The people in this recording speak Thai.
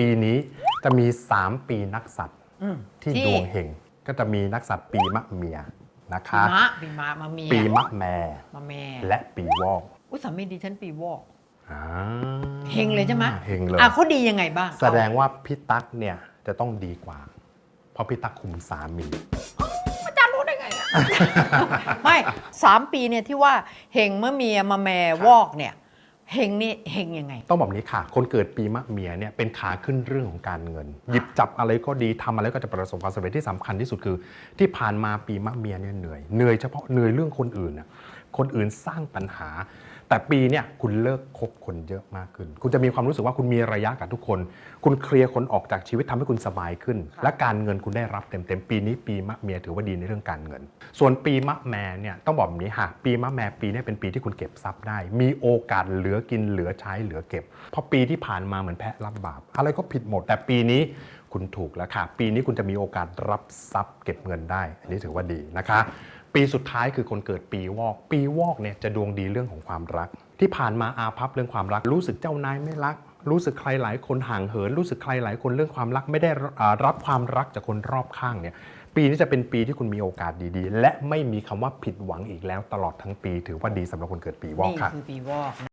ปีนี้จะมี 3 ปีนักสัตว์อืมที่ ดวงเฮงก็จะมีนักสัตว์ปีมะเมียนะปีคะ มะปีมะมาเมียปีมะแม่มาแม่และปีวอกอุ้ยสามีดิฉันปีวอก อ่าเฮงเลยใช่ไหมเฮงเลย อะเขาดียังไงบ้างแสดงว่าพี่ตั๊กเนี่ยจะต้องดีกว่า เพราะพี่ตั๊กคุมสามีอาจารย์รู้ได้ไงอะ ไม่สามปีเนี่ยที่ว่าเฮงเมื่อเมียมาแม่วอกเนี่ย เฮงนี่เฮงยังไง ต้องบอกแบบนี้ค่ะ คนเกิดปีมะเมียเนี่ยเป็นขาขึ้นเรื่องของการเงิน หยิบจับอะไรก็ดีทำอะไรก็จะประสบความสำเร็จที่สำคัญที่สุดคือ ที่ผ่านมาปีมะเมียเนี่ยเหนื่อยเหนื่อยเฉพาะเหนื่อยเรื่องคนอื่นน่ะคนอื่นสร้างปัญหา แต่ปีเนี่ยคุณเลิกคบคนเยอะมากขึ้น คุณจะมีความรู้สึกว่าคุณมีระยะกับทุกคน คุณเคลียร์คนออกจากชีวิตทำให้คุณสบายขึ้น และการเงินคุณได้รับเต็มๆปีนี้ปีมะเมียถือว่าดีในเรื่องการเงิน ส่วนปีมะแม่เนี่ยต้องบอกแบบนี้ค่ะปีมะแม่ปีเนี้เป็นปีที่คุณเก็บทรัพย์ได้ มีโอกาสเหลือกินเหลือใช้เหลือเก็บ เพราะปีที่ผ่านมาเหมือนแพะรับบาปอะไรก็ผิดหมด แต่ปีนี้คุณถูกแล้วค่ะ ปีนี้คุณจะมีโอกาสรับทรัพย์เก็บเงินได้ อันนี้ถือว่าดีนะคะ ปีสุดท้ายคือคนเกิดปีวอก ปีวอกเนี่ยจะดวงดีเรื่องของความรัก ที่ผ่านมาอาภัพเรื่องความรัก รู้สึกเจ้านายไม่รัก รู้สึกใครหลายคนห่างเหิน รู้สึกใครหลายคนเรื่องความรักไม่ได้อ่ารับความรักจากคนรอบข้างเนี่ยปีนี้จะเป็นปีที่คุณมีโอกาสดีๆ และไม่มีคำว่าผิดหวังอีกแล้วตลอดทั้งปี ถือว่าดีสำหรับคนเกิดปีวอกนี่ค่ะคือปีวอก